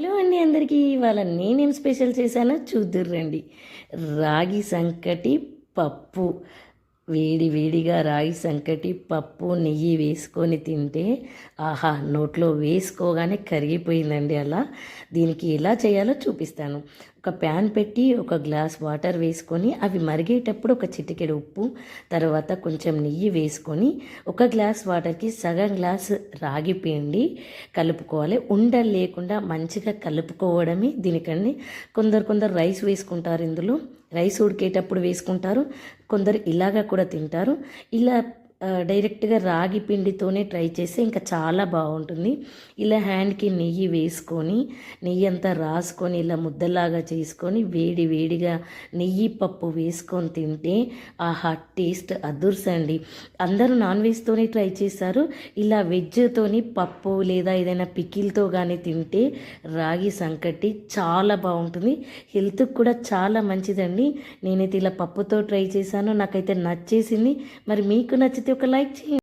Hello అండి అందరికీ. ఇవాళ నేనేం స్పెషల్ చేశానో చూద్దుర్రండి. రాగి సంకటి పప్పు. వేడి వేడిగా రాగి సంకటి పప్పు నెయ్యి వేసుకొని తింటే ఆహా నోట్లో వేసుకోగానే కరిగిపోయిందండి అలా. దీనికి ఎలా చేయాలో చూపిస్తాను. ఒక ప్యాన్ పెట్టి ఒక గ్లాస్ వాటర్ వేసుకొని అవి మరిగేటప్పుడు ఒక చిటికెడు ఉప్పు తర్వాత కొంచెం నెయ్యి వేసుకొని ఒక గ్లాస్ వాటర్కి సగం గ్లాస్ రాగి పిండి కలుపుకోవాలి. ఉండలు లేకుండా మంచిగా కలుపుకోవడమే దీనికని కొందరు కొందరు రైస్ వేసుకుంటారు ఇందులో. రైస్ ఉడికేటప్పుడు వేసుకుంటారు కొందరు ఇలాగా కూడా తింటారు. ఇలా డైరెక్ట్గా రాగి పిండితోనే ట్రై చేస్తే ఇంకా చాలా బాగుంటుంది. ఇలా హ్యాండ్కి నెయ్యి వేసుకొని నెయ్యి అంతా రాసుకొని ఇలా ముద్దలాగా చేసుకొని వేడి వేడిగా నెయ్యి పప్పు వేసుకొని తింటే ఆహా టేస్ట్ అదుర్సండి. అందరూ నాన్ వెజ్తోనే ట్రై చేశారు. ఇలా వెజ్తోని పప్పు లేదా ఏదైనా పికిల్తో కానీ తింటే రాగి సంకటి చాలా బాగుంటుంది. హెల్త్కి కూడా చాలా మంచిదండి. నేనైతే ఇలా పప్పుతో ట్రై చేశాను. నాకైతే నచ్చేసింది. మరి మీకు నచ్చితే ఒక లైక్ చేయండి.